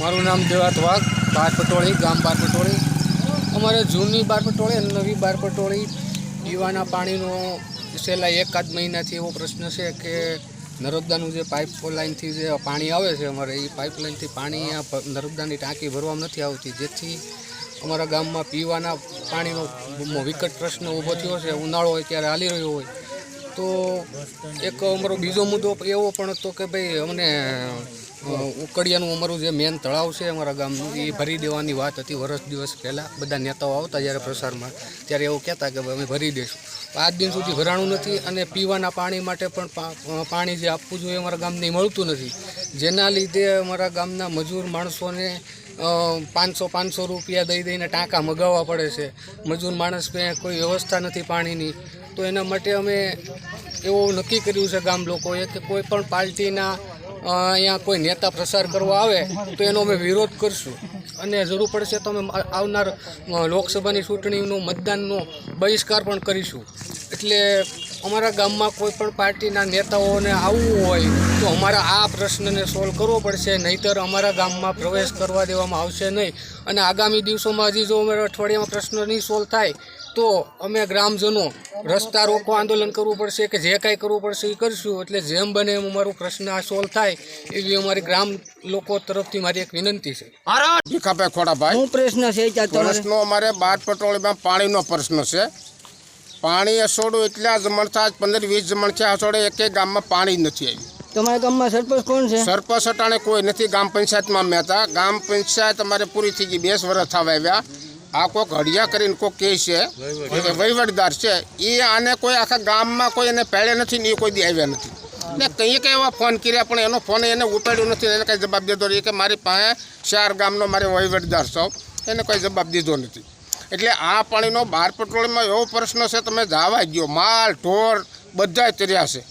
મારું નામ દેવાત વાઘ, બાર પટોળી, ગામ બાર પટોળી. અમારે જૂની બાર પટોળી અને નવી બાર પટોળી. પીવાના પાણીનો છેલ્લા એકાદ મહિનાથી એવો પ્રશ્ન છે કે નર્મદાનું જે પાઇપ લાઇનથી જે પાણી આવે છે અમારે, એ પાઇપલાઇનથી પાણી નર્મદાની ટાંકી ભરવામાં નથી આવતી. જેથી અમારા ગામમાં પીવાના પાણીનો વિકટ પ્રશ્ન ઊભો થયો છે, ઉનાળો હોય ત્યારે હાલી રહ્યો હોય. તો એક અમારો બીજો મુદ્દો એવો પણ હતો કે ભાઈ અમને ઉકડિયાનું અમારું જે મેન તળાવ છે અમારા ગામનું, એ ભરી દેવાની વાત હતી વર્ષ દિવસ પહેલાં. બધા નેતાઓ આવતા જ્યારે પ્રસારમાં, ત્યારે એવું કહેતા કે અમે ભરી દઈશું આજ દિન સુધી ભરાણું નથી અને પીવાના પાણી માટે પણ પાણી જે આપવું જોઈએ અમારા ગામને મળતું નથી. જેના લીધે અમારા ગામના મજૂર માણસોને પાંચસો પાંચસો રૂપિયા દઈ દઈને ટાંકા મગાવવા પડે છે. મજૂર માણસ કોઈ વ્યવસ્થા નથી પાણીની. તો એના માટે અમે એવું નક્કી કર્યું છે ગામ લોકોએ કે કોઈ પણ પાર્ટીના અહીંયા કોઈ નેતા પ્રસાર કરવા આવે, તો એનો અમે વિરોધ કરશું. અને જરૂર પડશે તો અમે આવનાર લોકસભાની ચૂંટણીનું મતદાનનો બહિષ્કાર પણ કરીશું. એટલે અમારા ગામમાં કોઈ પણ પાર્ટીના નેતાઓને આવવું હોય તો અમારા આ પ્રશ્નને સોલ્વ કરવો પડશે નહીંતર અમારા ગામમાં પ્રવેશ કરવા દેવામાં આવશે નહીં. અને આગામી દિવસોમાં હજી જો અમારા અઠવાડિયામાં પ્રશ્ન નહીં સોલ્વ થાય તો અમે ગ્રામજનો રસ્તા રોકો આંદોલન કરવું પડશે કે જે કાંઈ કરવું પડશે એ કરશું. એટલે જેમ બને એમ અમારું પ્રશ્ન આ સોલ્વ થાય એવી અમારી ગ્રામ લોકો તરફથી મારી એક વિનંતી છે. ભીખાભાઈ ખોડાભાઈ. શું પ્રશ્ન છે પ્રશ્નો અમારે બાર પટોળીમાં પાણીનો પ્રશ્ન છે. પાણી અસોડું એટલા જમણ થાય પંદર વીસ જમણ છે અસોડે એકે ગામમાં પાણી જ નથી આવ્યું. તમારા ગામમાં સરપંચ કોણ છે? સરપંચ અટાણે કોઈ નથી. ગામ પંચાયતમાં મેં હતા. ગામ પંચાયત અમારે પૂરી થઈ ગઈ. બેસ વર્ષ થવા આવ્યા. આ કોઈક હડિયા કરીને કોઈ કે છે વહીવટદાર છે. એ આને કોઈ આખા ગામમાં કોઈ એને પેળે નથી ને એ કોઈ દી આવ્યા નથી. ને કંઈ કંઈ એવા ફોન કર્યા પણ એનો ફોન એને ઉપાડ્યો નથી. એને કંઈ જવાબ દીધો એ કે મારી પાસે ચાર ગામનો મારે વહીવટદાર છો. એને કોઈ જવાબ દીધો નથી. એટલે આ પાણીનો બાર પેટ્રોલિયમમાં એવો પ્રશ્ન છે તમે જવા ગયો માલ ઢોર બધાય તર્યા છે.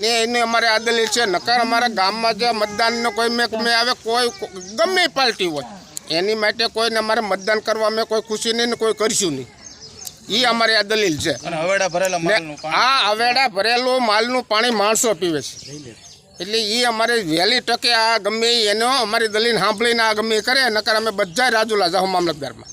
ને એને અમારે આ દલીલ છે નકર અમારા ગામમાં જે મતદાનનો કોઈ મેં મેં આવે કોઈ ગમે પાર્ટી હોય. એની માટે કોઈને અમારે મતદાન કરવા અમે કોઈ ખુશી નહીં ને કોઈ કરીશું નહીં. એ અમારી આ દલીલ છે. આ અવેડા ભરેલું માલનું પાણી માણસો પીવે છે. એટલે એ અમારે વહેલી ટકે આ ગમે એનો અમારી દલીલ સાંભળીને આ ગમે કરે નકર અમે બધા રાજુલા જાઉં મામલતદારમાં.